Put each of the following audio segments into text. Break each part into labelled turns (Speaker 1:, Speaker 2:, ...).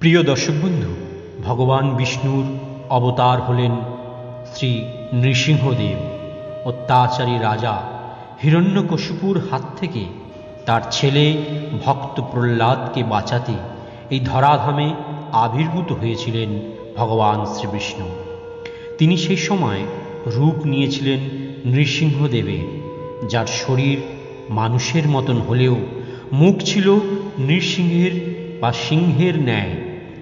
Speaker 1: প্রিয় দর্শক বন্ধু ভগবান বিষ্ণুর অবতার হলেন শ্রী নৃসিংহদেব অত্যাচারী রাজা হিরণ্যকশুপুর হাত থেকে তার ছেলে ভক্ত প্রহ্লাদকে বাঁচাতে এই ধরাধামে আবির্ভূত হয়েছিলেন ভগবান শ্রীবিষ্ণু তিনি সেই সময় রূপ নিয়েছিলেন নৃসিংহদেবে যার শরীর মানুষের মতন হলেও মুখ ছিল নৃসিংহের বা সিংহের ন্যায়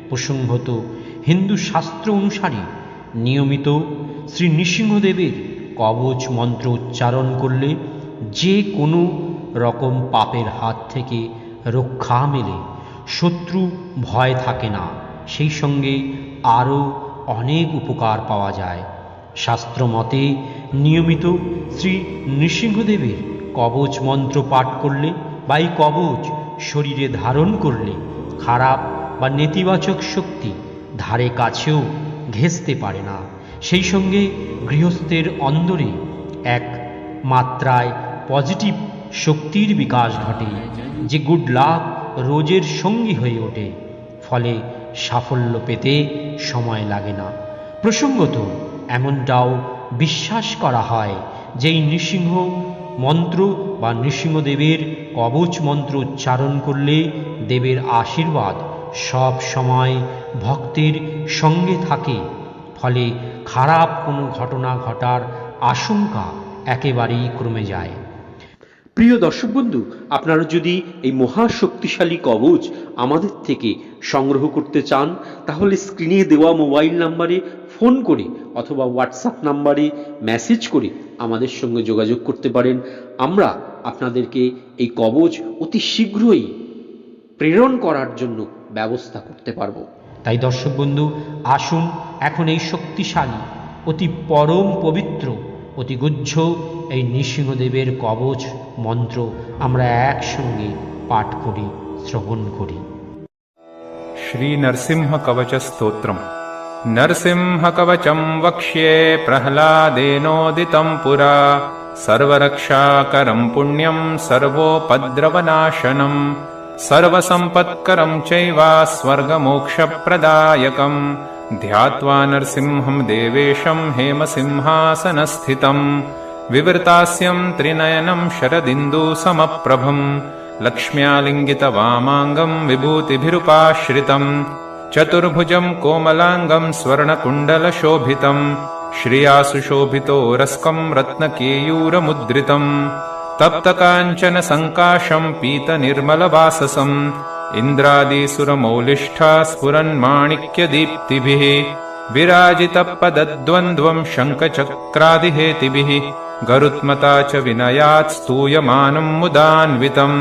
Speaker 1: প্রসঙ্গত হিন্দু শাস্ত্র অনুসারে নিয়মিত শ্রী নৃসিংহদেবের কবচ মন্ত্র উচ্চারণ করলে যে কোনো রকম পাপের হাত থেকে রক্ষা মেলে শত্রু ভয় থাকে না সেই সঙ্গে আরও অনেক উপকার পাওয়া যায় শাস্ত্র মতে নিয়মিত শ্রী নৃসিংহদেবের কবচ মন্ত্র পাঠ করলে বা এই কবচ শরীরে ধারণ করলে খারাপ বা নেতিবাচক শক্তি ধারে কাছেও ঘেঁচতে পারে না সেই সঙ্গে গৃহস্থের অন্দরে এক মাত্রায় পজিটিভ শক্তির বিকাশ ঘটে যে গুড লাভ রোজের সঙ্গী হয়ে ওঠে ফলে সাফল্য পেতে সময় লাগে না প্রসঙ্গত এমনটাও বিশ্বাস করা হয় যেই নৃসিংহ মন্ত্র বা নৃসিংহদেবের কবচ মন্ত্র উচ্চারণ করলে দেবের আশীর্বাদ সব সময় ভক্তের সঙ্গে থাকে ফলে খারাপ কোনো ঘটনা ঘটার আশঙ্কা একেবারেই কমে যায়
Speaker 2: প্রিয় দর্শক বন্ধু আপনারা যদি এই মহা শক্তিশালী কবচ আমাদের থেকে সংগ্রহ করতে চান তাহলে স্ক্রিনে দেওয়া মোবাইল নাম্বারে ফোন করে অথবা হোয়াটসঅ্যাপ নাম্বারে মেসেজ করে আমাদের সঙ্গে যোগাযোগ করতে পারেন আমরা আপনাদেরকে এই কবচ অতি শীঘ্রই প্রেরণ করার জন্য ব্যবস্থা করতে পারব
Speaker 1: তাই দর্শক বন্ধু আসুন এখন এই শক্তিশালী অতি পরম পবিত্র অতি গুজ্জ এই নৃসিংহদেবের কবচ মন্ত্র আমরা একসঙ্গে পাঠ করি শ্রবণ করি
Speaker 3: শ্রী নরসিংহ কবচ স্তোত্রম नरसिंहकवचं প্রহ্লাদে प्रह्लादेनोदितं পুরা सर्वरक्षाकरम् पुण्यम् सर्वोपद्रवनाशनम् सर्वसम्पत्करम् चैव स्वर्गमोक्षप्रदायकम् ध्यात्वा नरसिंहम् देवेशम् हेमसिंहासनस्थितम् विवृतास्यम् त्रिनयनम् शरदिन्दु लक्ष्म्यालिङ्गितवामाङ्गम् विभूतिभिरुपाश्रितम् चतुर्भुजम् कोमलाङ्गम् स्वर्णकुण्डलशोभितम् श्रिया रस्कम् रत्नकेयूरमुद्रितम् तप्त काञ्चन सङ्काशम् पीत इन्द्रादीसुरमौलिष्ठा स्फुरन् विराजितपदद्वन्द्वम् शङ्कचक्रादिहेतिभिः गरुत्मता च विनयात् स्तूयमानम् मुदान्वितम्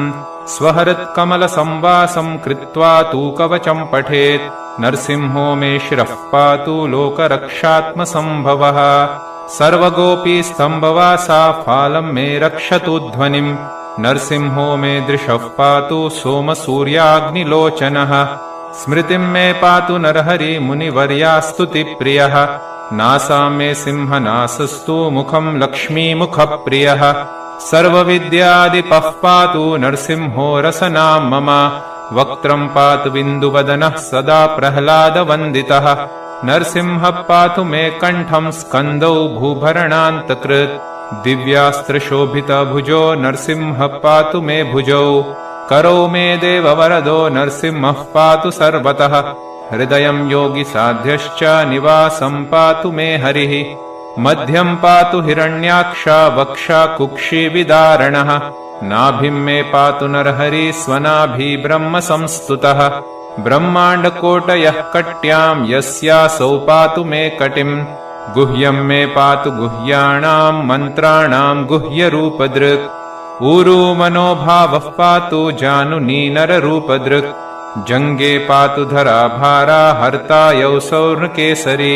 Speaker 3: स्वहृत्कमलसंवासम् कृत्वा तु कवचम् पठेत् नरसिंहो मे शिरः पातु लोकरक्षात्मसम्भवः रक्षात्मसम्भवः स्तम्भवासा फालम् मे रक्षतु ध्वनिम् नरसिंहो मे दृशः पातु सोमसूर्याग्निलोचनः स्मृतिम् मे पातु नरहरि मुनिवर्यास्तुतिप्रियः नासाम् मे सिंह मुखम् लक्ष्मीमुखप्रियः सर्वविद्यादिपः पातु नरसिंहो नाम् मम वक्त्रम् पातु बिन्दुवदनः सदा प्रह्लादवन्दितः नरसिंहः पातु मे कण्ठम् स्कन्दौ भूभरणान्तकृत् दिव्यास्त्रशोभितभुजो भुजो नरसिंहः पातु मे भुजौ करो मे देववरदो नरसिंहः पातु सर्वतः हृदयम् योगिसाध्यश्च साध्यश्च निवासम् पातु मे हरिः मध्यम् पातु हिरण्याक्षा वक्षा कुक्षी विदारणः नाभिम् मे पातु नरहरी हरि स्वनाभी ब्रह्म संस्तुतः ब्रह्माण्डकोटयः कट्याम् यस्यासौ पातु मे कटिम् गुह्यम् मे पातु गुह्याणाम् मन्त्राणाम् गुह्यरूपदृक् ऊरू मनोभावः पातु जानुनी नररूपदृक् जङ्गे पातु धराभारा हर्ता यौ सौर्नृकेसरी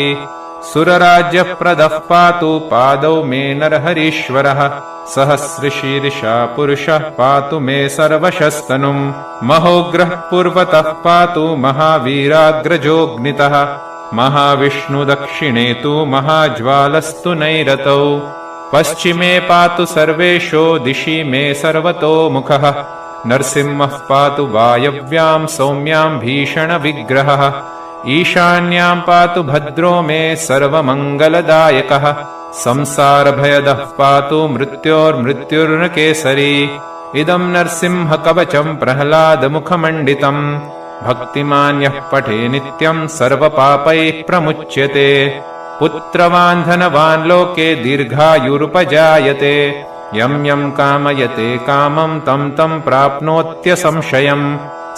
Speaker 3: सुरराज्यप्रदः पातु पादौ मे नरहरीश्वरः सहस्रशीर्षा पुरुषः पातु मे सर्वशस्तनुम् महोग्रः पूर्वतः पातु महावीराग्रजोऽग्नितः महाविष्णु तु महाज्वालस्तु नैरतौ पश्चिमे पातु सर्वेशो दिशि मे सर्वतोमुखः नरसिंहः पातु वायव्याम् सौम्याम् भीषणविग्रहः ईशान्याम् पातु भद्रो मे सर्वमङ्गलदायकः संसारभयदः पातु मृत्योर्मृत्युर्न केसरी इदम् नरसिंह कवचम् प्रह्लादमुखमण्डितम् भक्तिमान्यः पठे नित्यम् सर्वपापैः प्रमुच्यते पुत्रवान् धनवान् लोके दीर्घायुरुपजायते यम् यम् कामयते कामम् तम् तम् प्राप्नोत्यसंशयम्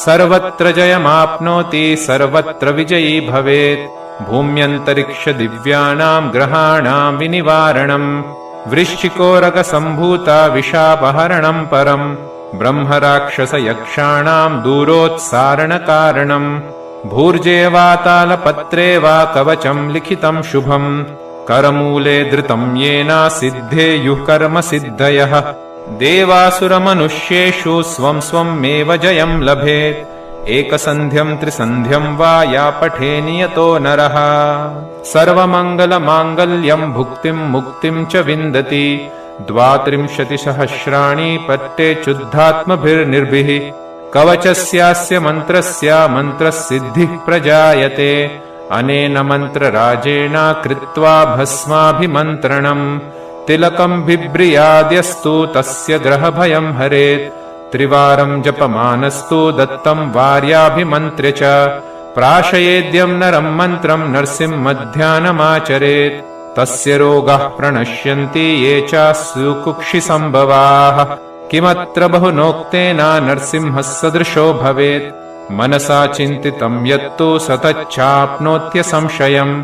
Speaker 3: सर्वत्र जयमाप्नोति सर्वत्र विजयी भवेत् भूम्यन्तरिक्ष दिव्याणाम् ग्रहाणाम् विनिवारणम् वृश्चिकोरक सम्भूता विशापहरणम् परम् ब्रह्म राक्षस यक्षाणाम् दूरोत्सारणकारणम् भूर्जे वा कवचम् लिखितम् शुभम् करमूले धृतम् येना सिद्धे कर्म सिद्धयः देवासुरमनुष्येषु स्वं स्वमेव जयं लभेत् एकसन्ध्यं त्रिसन्ध्यं वा या पठे नियतो नरः सर्वमङ्गलमाङ्गल्यं भुक्तिं मुक्तिं च विन्दति द्वात्रिंशतिसहस्राणि पत्ते चुद्धात्मभिर्निर्भिः कवचस्यास्य मन्त्रस्य मन्त्रसिद्धिः प्रजायते अनेन मन्त्रराजेण कृत्वा भस्माभिमन्त्रणम् तिलकम् बिभ्रियाद्यस्तु तस्य ग्रहभयम् हरेत् त्रिवारम् जपमानस्तु दत्तम् वार्याभिमन्त्र्य च प्राशयेद्यम् नरम् मन्त्रम् नर्सिम् मध्याह्नमाचरेत् तस्य रोगाः प्रणश्यन्ति ये च सुकुक्षि किमत्र बहु नोक्तेना नर्सिम् भवेत् मनसा चिन्तितम् यत्तु सतच्चाप्नोत्य संशयम्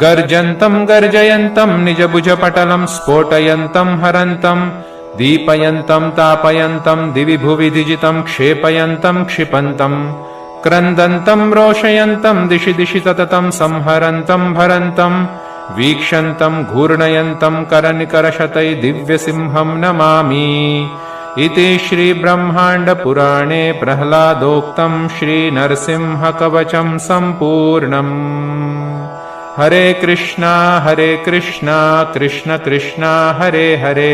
Speaker 3: गर्जन्तम् गर्जयन्तम् निजभुजपटलम् स्फोटयन्तम् हरन्तम् दीपयन्तम् तापयन्तम् दिवि भुवि दिजितम् क्षेपयन्तम् क्षिपन्तम् क्रन्दन्तम् रोषयन्तम् दिशि दिशि सततम् संहरन्तम् भरन्तम् वीक्षन्तम् घूर्णयन्तम् करनिकरशतै दिव्यसिंहम् नमामि इति श्रीब्रह्माण्डपुराणे पुराणे प्रह्लादोक्तम् श्रीनरसिंह कवचम् सम्पूर्णम् হরে কৃষ্ণ হরে কৃষ্ণ কৃষ্ণ কৃষ্ণ হরে হরে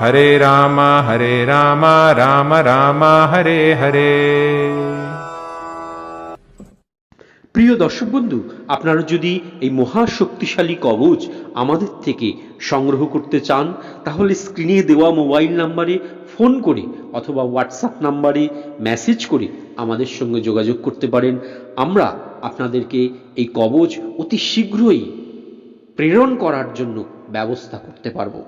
Speaker 3: হরে রাম হরে রাম রাম রাম হরে হরে
Speaker 2: প্রিয় দর্শক বন্ধু আপনারা যদি এই মহা শক্তিশালী কবচ আমাদের থেকে সংগ্রহ করতে চান তাহলে স্ক্রিনে দেওয়া মোবাইল নাম্বারে ফোন করে অথবা হোয়াটসঅ্যাপ নাম্বারে মেসেজ করে আমাদের সঙ্গে যোগাযোগ করতে পারেন আমরা আপনাদেরকে এই কবচ অতি শীঘ্রই প্রেরণ করার জন্য ব্যবস্থা করতে পারবো